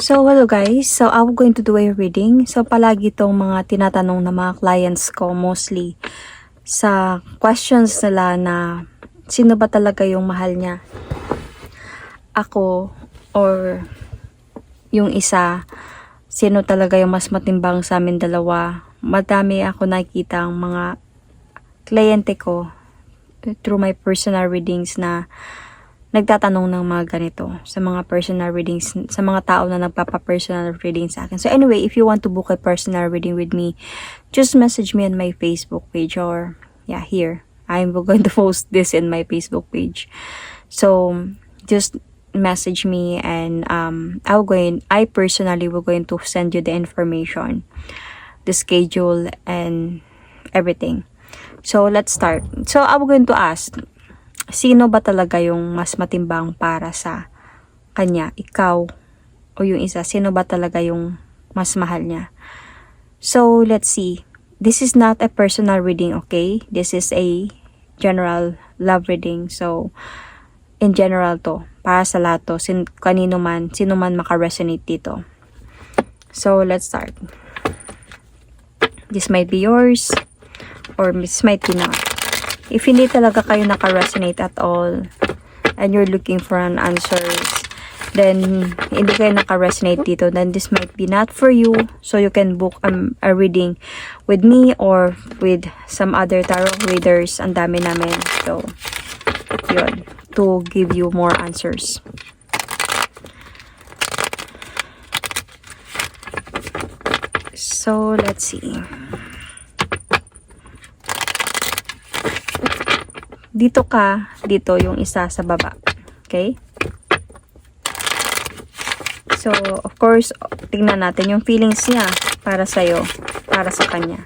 So, hello guys. So, I'm going to do a reading. So, palagi itong mga tinatanong ng mga clients ko mostly sa questions nila na sino ba talaga yung mahal niya? Ako or yung isa, sino talaga yung mas matimbang sa amin dalawa? Madami ako nakikita ang mga kliyente ko through my personal readings na nagtatanong ng mga ganito sa mga personal readings, sa mga tao na nagpapa-personal reading sa akin. So anyway, if you want to book a personal reading with me, just message me on my Facebook page or yeah, here. I'm going to post this in my Facebook page. So just message me and um I'll go in, I personally will going to send you the information, the schedule and everything. So let's start. So I'm going to ask sino ba talaga yung mas matimbang para sa kanya, ikaw o yung isa, sino ba talaga yung mas mahal niya. So, let's see. This is not a personal reading, okay? This is a general love reading. So, in general to, para sa lahat to, sin kanino man, sino man makaresonate dito. So, let's start. This might be yours, or this might be not. If hindi talaga kayo naka-resonate at all, and you're looking for an answer, then hindi kayo naka-resonate dito, then this might be not for you. So you can book um, a reading with me or with some other tarot readers. Ang dami namin. So, yun. To give you more answers. So, let's see. Dito ka, dito yung isa sa baba. Okay? So, of course, tingnan natin yung feelings niya para sa'yo, para sa kanya.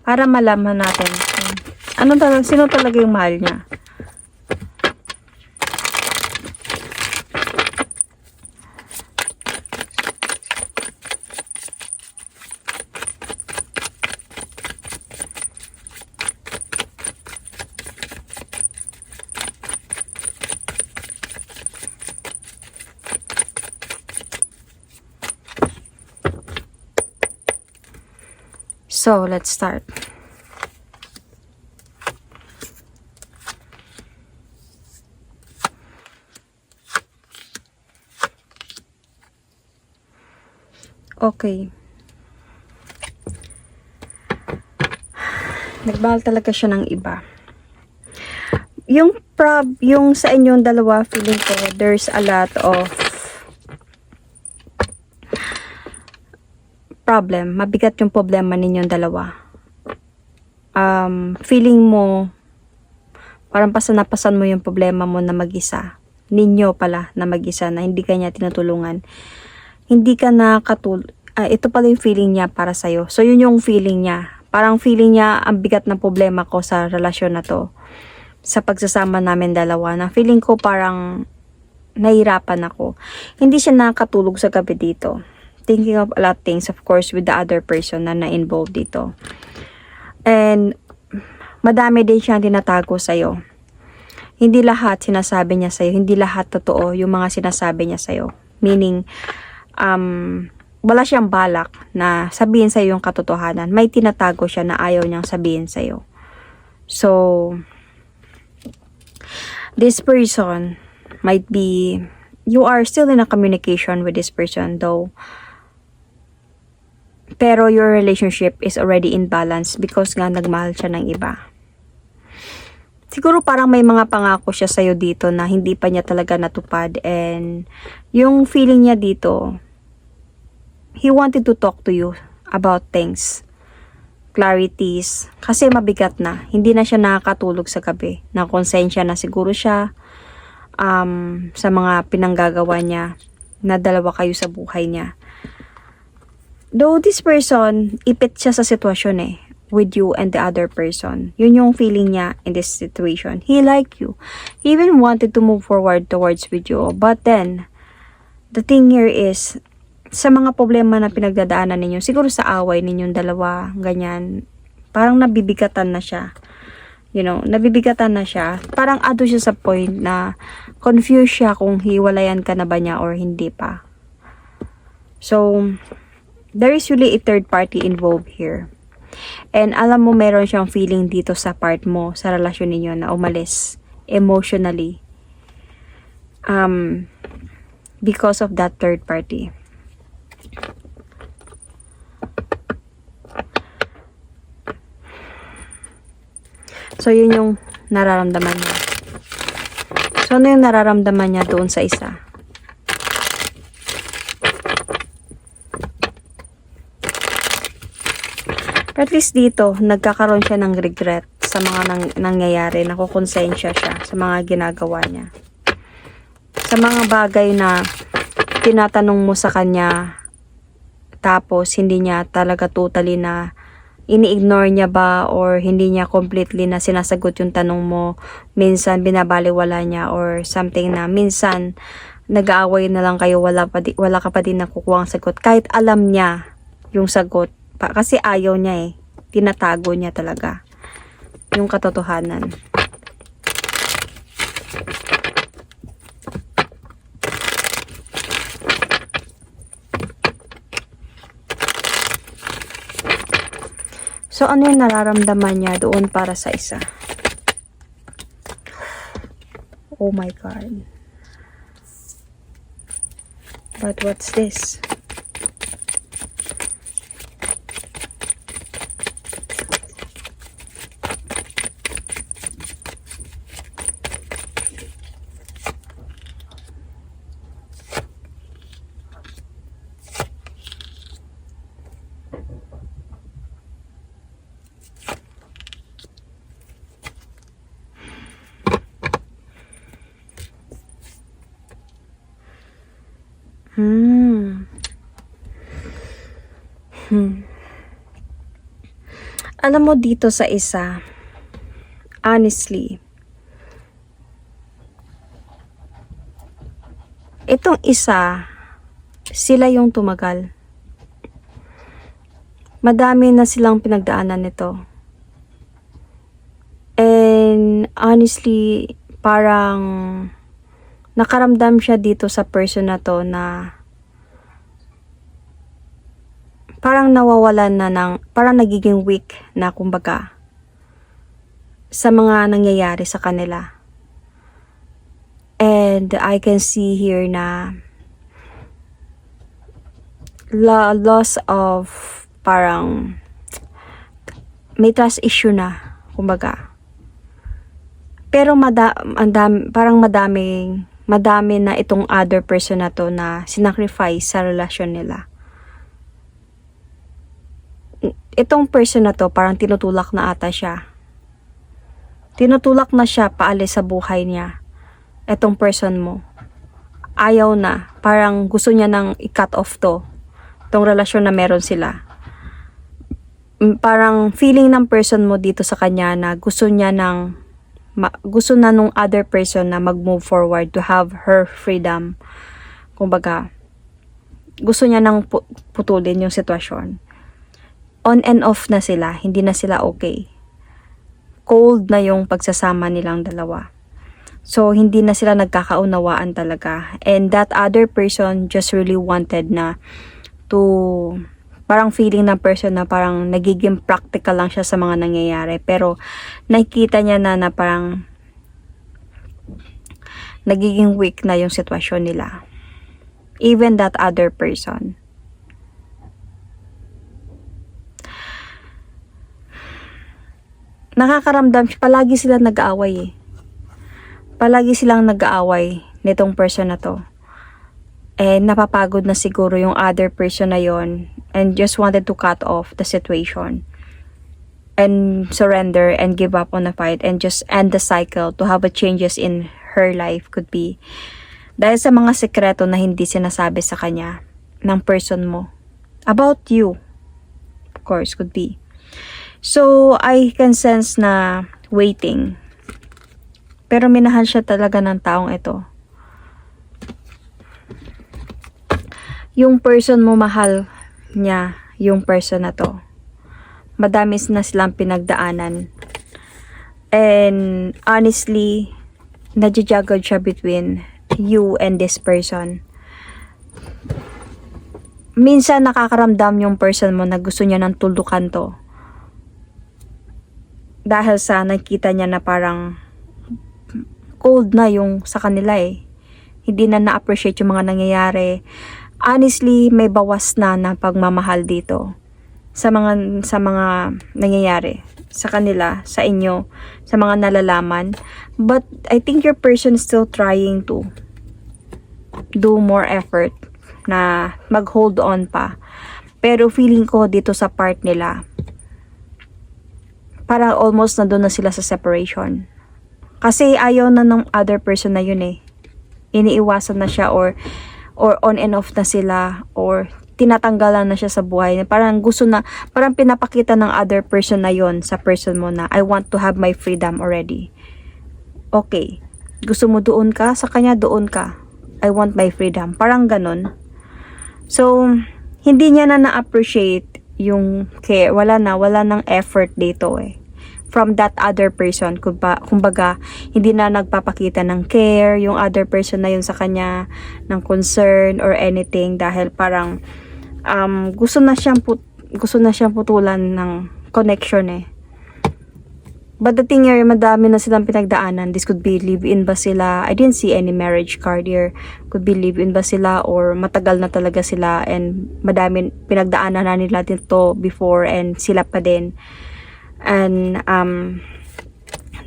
Para malaman natin ano talaga, sino talaga yung mahal niya. So, let's start. Okay. Nagbahal talaga siya ng iba. Yung prob, yung sa inyong dalawa, feeling ko, there's a lot of problem, mabigat yung problema ninyong dalawa. Um, feeling mo, parang pasanapasan mo yung problema mo na mag-isa. Ninyo pala na mag-isa na hindi ka niya tinutulungan. Hindi ka nakatul... ah, ito pala yung feeling niya para sa'yo. So, yun yung feeling niya. Parang feeling niya, ang bigat ng problema ko sa relasyon na to. Sa pagsasama namin dalawa. Na feeling ko parang nahirapan ako. Hindi siya nakatulog sa gabi dito thinking of a lot of things, of course, with the other person na na-involved dito. And, madami din siyang tinatago sa'yo. Hindi lahat sinasabi niya sa'yo, hindi lahat totoo yung mga sinasabi niya sa'yo. Meaning, um, wala siyang balak na sabihin sa'yo yung katotohanan. May tinatago siya na ayaw niyang sabihin sa'yo. So, this person might be, you are still in a communication with this person though, pero your relationship is already in balance because nga nagmahal siya ng iba. Siguro parang may mga pangako siya sa'yo dito na hindi pa niya talaga natupad and yung feeling niya dito, he wanted to talk to you about things, clarities, kasi mabigat na. Hindi na siya nakakatulog sa gabi. Nakonsensya na siguro siya um, sa mga pinanggagawa niya na dalawa kayo sa buhay niya. Though this person, ipit siya sa sitwasyon eh, with you and the other person. Yun yung feeling niya in this situation. He like you. He even wanted to move forward towards with you. But then, the thing here is, sa mga problema na pinagdadaanan ninyo, siguro sa away ninyong dalawa, ganyan, parang nabibigatan na siya. You know, nabibigatan na siya. Parang ado siya sa point na confused siya kung hiwalayan ka na ba niya or hindi pa. So, there is really a third party involved here. And alam mo, meron siyang feeling dito sa part mo, sa relasyon ninyo na umalis emotionally. Um, because of that third party. So, yun yung nararamdaman niya. So, ano yung nararamdaman niya doon sa isa? At least dito, nagkakaroon siya ng regret sa mga nang, nangyayari. Nakukonsensya siya sa mga ginagawa niya. Sa mga bagay na tinatanong mo sa kanya, tapos hindi niya talaga totally na ini-ignore niya ba or hindi niya completely na sinasagot yung tanong mo. Minsan binabaliwala niya or something na minsan nag-aaway na lang kayo, wala, pa di, wala ka pa din nakukuha ang sagot. Kahit alam niya yung sagot, pa, kasi ayaw niya eh. Tinatago niya talaga yung katotohanan. So, ano yung nararamdaman niya doon para sa isa? Oh my God. But what's this? Alam mo dito sa isa, honestly, itong isa, sila yung tumagal. Madami na silang pinagdaanan nito. And honestly, parang nakaramdam siya dito sa person na to na parang nawawalan na ng, parang nagiging weak na kumbaga sa mga nangyayari sa kanila. And I can see here na la loss of parang may trust issue na, kumbaga. Pero mada, andam, parang madaming madami na itong other person na to na sinacrifice sa relasyon nila. Itong person na to, parang tinutulak na ata siya. Tinutulak na siya paalis sa buhay niya. Itong person mo. Ayaw na. Parang gusto niya nang i-cut off to. Itong relasyon na meron sila. Parang feeling ng person mo dito sa kanya na gusto niya nang ma- gusto na nung other person na mag-move forward to have her freedom. Kumbaga, gusto niya nang pu- putulin yung sitwasyon. On and off na sila, hindi na sila okay. Cold na yung pagsasama nilang dalawa. So, hindi na sila nagkakaunawaan talaga. And that other person just really wanted na to parang feeling ng person na parang nagiging practical lang siya sa mga nangyayari. Pero nakikita niya na na parang nagiging weak na yung sitwasyon nila. Even that other person. Nakakaramdam, palagi sila nag-aaway eh. Palagi silang nag-aaway nitong person na to. And napapagod na siguro yung other person na yon and just wanted to cut off the situation and surrender and give up on the fight and just end the cycle to have a changes in her life could be dahil sa mga sekreto na hindi sinasabi sa kanya ng person mo about you of course could be so I can sense na waiting pero minahal siya talaga ng taong ito yung person mo mahal niya yung person na to. Madami na silang pinagdaanan. And honestly, nadjajagad siya between you and this person. minsan nakakaramdam yung person mo na gusto niya ng tuldukan to. Dahil sa nakita niya na parang cold na yung sa kanila eh. Hindi na na-appreciate yung mga nangyayari. Honestly, may bawas na na pagmamahal dito sa mga sa mga nangyayari sa kanila, sa inyo, sa mga nalalaman. But I think your person is still trying to do more effort na mag-hold on pa. Pero feeling ko dito sa part nila, parang almost na doon na sila sa separation. Kasi ayaw na ng other person na yun eh. Iniiwasan na siya or or on and off na sila or tinatanggalan na siya sa buhay. Parang gusto na, parang pinapakita ng other person na yon sa person mo na I want to have my freedom already. Okay. Gusto mo doon ka, sa kanya doon ka. I want my freedom. Parang ganun. So, hindi niya na na-appreciate yung care. Wala na, wala ng effort dito eh. From that other person, kumba, kumbaga, hindi na nagpapakita ng care, yung other person na yun sa kanya, ng concern or anything dahil parang um, gusto na siyang put, gusto na siyang putulan ng connection eh. But the thing here, madami na silang pinagdaanan. This could be live-in ba sila? I didn't see any marriage card here. Could be live-in ba sila or matagal na talaga sila and madami pinagdaanan na nila dito before and sila pa din. And um,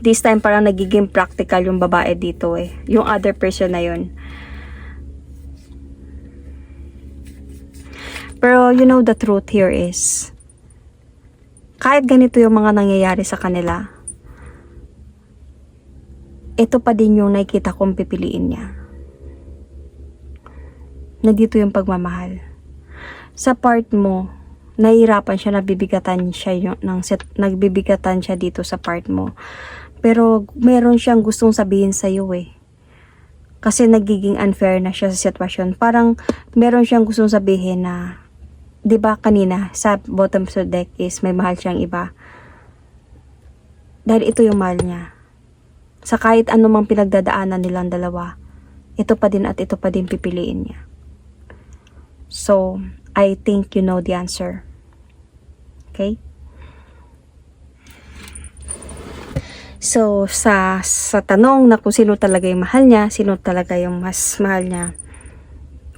this time parang nagiging practical yung babae dito eh. Yung other person na yun. Pero you know the truth here is, kahit ganito yung mga nangyayari sa kanila, ito pa din yung nakikita kong pipiliin niya. Nandito yung pagmamahal. Sa part mo, nahihirapan siya, nabibigatan siya yung, ng set, nagbibigatan siya dito sa part mo. Pero meron siyang gustong sabihin sa iyo eh. Kasi nagiging unfair na siya sa sitwasyon. Parang meron siyang gustong sabihin na 'di ba kanina sa bottom of the deck is may mahal siyang iba. Dahil ito yung mahal niya. Sa kahit anumang pinagdadaanan nilang dalawa, ito pa din at ito pa din pipiliin niya. So, I think you know the answer. Okay? So, sa, sa tanong na kung sino talaga yung mahal niya, sino talaga yung mas mahal niya,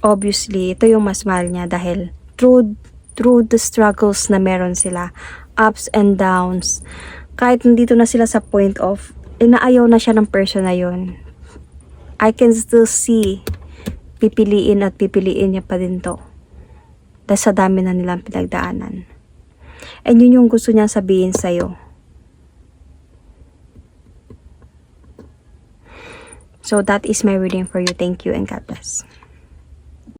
obviously, ito yung mas mahal niya dahil through, through the struggles na meron sila, ups and downs, kahit nandito na sila sa point of, inaayaw na siya ng person na yun, I can still see, pipiliin at pipiliin niya pa din to. Dahil sa dami na nilang pinagdaanan. And yun yung gusto niyang sabihin sa'yo. So that is my reading for you. Thank you and God bless.